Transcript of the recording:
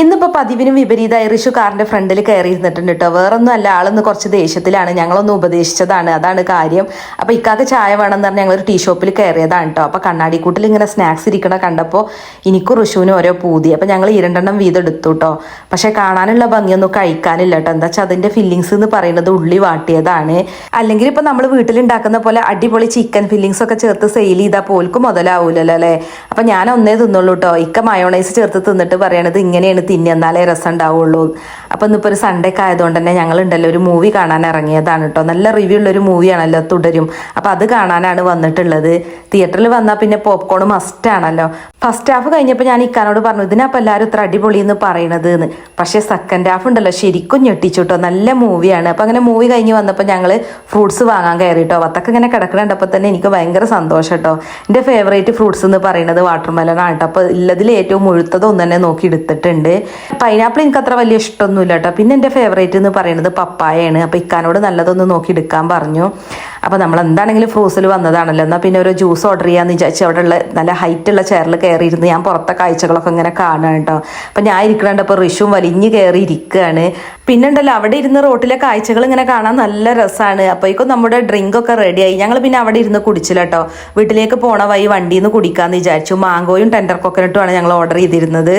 E ഇന്നിപ്പോ പതിവിനും വിപരീതമായി ഋഷു കാറിന്റെ ഫ്രണ്ടിൽ കയറി ഇരുന്നിട്ടുണ്ട് കേട്ടോ. വേറൊന്നും അല്ല ആളൊന്ന് കുറച്ച് ദേഷ്യത്തിലാണ്. ഞങ്ങളൊന്ന് ഉപദേശിച്ചതാണ്. അതാണ് കാര്യം. അപ്പോൾ ഇക്കാക്ക് ചായ വേണമെന്ന് ഞങ്ങൾ ഒരു ടീ ഷോപ്പിൽ കയറിയതാണ് കേട്ടോ. അപ്പോൾ കണ്ണാടിക്കൂട്ടിൽ ഇങ്ങനെ സ്നാക്സ് ഇരിക്കണ കണ്ടപ്പോൾ എനിക്കും ഋഷുവിനും ഓരോ പൂതി. അപ്പോൾ ഞങ്ങൾ ഇരണ്ടെണ്ണം വീതം എടുത്തു കേട്ടോ. പക്ഷേ കാണാനുള്ള ഭംഗിയൊന്നും കഴിക്കാനില്ല കേട്ടോ. എന്താ വെച്ചാൽ അതിന്റെ ഫില്ലിങ്സ് എന്ന് പറയുന്നത് ഉള്ളി വാട്ടിയതാണ്. അല്ലെങ്കിൽ ഇപ്പൊ നമ്മൾ വീട്ടിലുണ്ടാക്കുന്ന പോലെ അടിപൊളി ചിക്കൻ ഫില്ലിങ്സ് ഒക്കെ ചേർത്ത് സെയിൽ ചെയ്താൽ പോൽക്കും മുതലാവൂലല്ലോ അല്ലേ? അപ്പോൾ ഞാൻ ഒന്നേ തിന്നുള്ളൂ കേട്ടോ. ഇക്ക മയോണൈസ് ചേർത്ത് തിന്നിട്ട് പറയണത് ഇങ്ങനെയാണ് തിന്നുക എന്നാലേ രസം ഉണ്ടാവുള്ളൂ അപ്പൊ ഇന്നിപ്പോൾ ഒരു സൺഡേ ഒക്കെ ആയതുകൊണ്ട് തന്നെ ഞങ്ങൾ ഉണ്ടല്ലോ ഒരു മൂവി കാണാൻ ഇറങ്ങിയതാണ് കേട്ടോ നല്ല റിവ്യൂ ഉള്ള ഒരു മൂവിയാണല്ലോ തുടരും. അപ്പോൾ അത് കാണാനാണ് വന്നിട്ടുള്ളത്. തിയേറ്ററിൽ വന്നാൽ പിന്നെ പോപ്കോൺ മസ്റ്റ് ആണല്ലോ. ഫസ്റ്റ് ഹാഫ് കഴിഞ്ഞപ്പോൾ ഞാൻ ഇക്കാനോട് പറഞ്ഞു ഇതിനപ്പം എല്ലാവരും ഇത്ര അടിപൊളി എന്ന് പറയണത് എന്ന് പക്ഷേ സെക്കൻഡ് ഹാഫ് ഉണ്ടല്ലോ ശരിക്കും ഞെട്ടിച്ചു കേട്ടോ നല്ല മൂവിയാണ് അപ്പം അങ്ങനെ മൂവി കഴിഞ്ഞ് വന്നപ്പോൾ ഞങ്ങൾ ഫ്രൂട്ട്സ് വാങ്ങാൻ കയറി കേട്ടോ അതൊക്കെ ഇങ്ങനെ കിടക്കണുണ്ടപ്പോൾ തന്നെ എനിക്ക് ഭയങ്കര സന്തോഷം കേട്ടോ എന്റെ ഫേവറേറ്റ് ഫ്രൂട്ട്സ് എന്ന് പറയുന്നത് വാട്ടർ ആണ് കേട്ടോ അപ്പോൾ ഉള്ളതിൽ ഏറ്റവും മുഴുത്തതൊന്നും തന്നെ നോക്കി എടുത്തിട്ടുണ്ട്. പൈനാപ്പിൾ എനിക്ക് അത്ര വലിയ ഇഷ്ടമൊന്നുമില്ല കേട്ടോ. പിന്നെ എന്റെ ഫേവറേറ്റ് എന്ന് പറയുന്നത് പപ്പായയാണ്. അപ്പോൾ ഇക്കാനോട് നല്ലതൊന്ന് നോക്കി എടുക്കാൻ പറഞ്ഞു. അപ്പോൾ നമ്മൾ എന്താണെങ്കിലും ഫ്രൂസിൽ വന്നതാണല്ലോ. എന്നാൽ പിന്നെ ഒരു ജ്യൂസ് ഓർഡർ ചെയ്യാമെന്ന് വിചാരിച്ചു അവിടെ ഉള്ള നല്ല ഹൈറ്റ് ഉള്ള ചെയറിൽ കയറിയിരുന്ന് ഞാൻ പുറത്തെ കാഴ്ചകളൊക്കെ ഇങ്ങനെ കാണുകയാണ് കേട്ടോ. അപ്പോൾ ഞാൻ ഇരിക്കണുണ്ട് അപ്പോൾ ഋഷും വലിഞ്ഞ് കയറി ഇരിക്കുകയാണ്. പിന്നെ ഉണ്ടല്ലോ അവിടെ ഇരുന്ന് റോട്ടിലെ കാഴ്ചകൾ ഇങ്ങനെ കാണാൻ നല്ല രസമാണ്. അപ്പോഴേക്കും നമ്മുടെ ഡ്രിങ്ക് ഒക്കെ റെഡിയായി ഞങ്ങൾ പിന്നെ അവിടെ ഇരുന്ന് കുടിച്ചില്ല കേട്ടോ. വീട്ടിലേക്ക് പോണ വഴി വണ്ടിയിൽ നിന്ന് കുടിക്കാമെന്ന് വിചാരിച്ചു. മാങ്കോയും ടെൻഡർ കൊക്കനട്ടുമാണ് ഞങ്ങൾ ഓർഡർ ചെയ്തിരുന്നത്.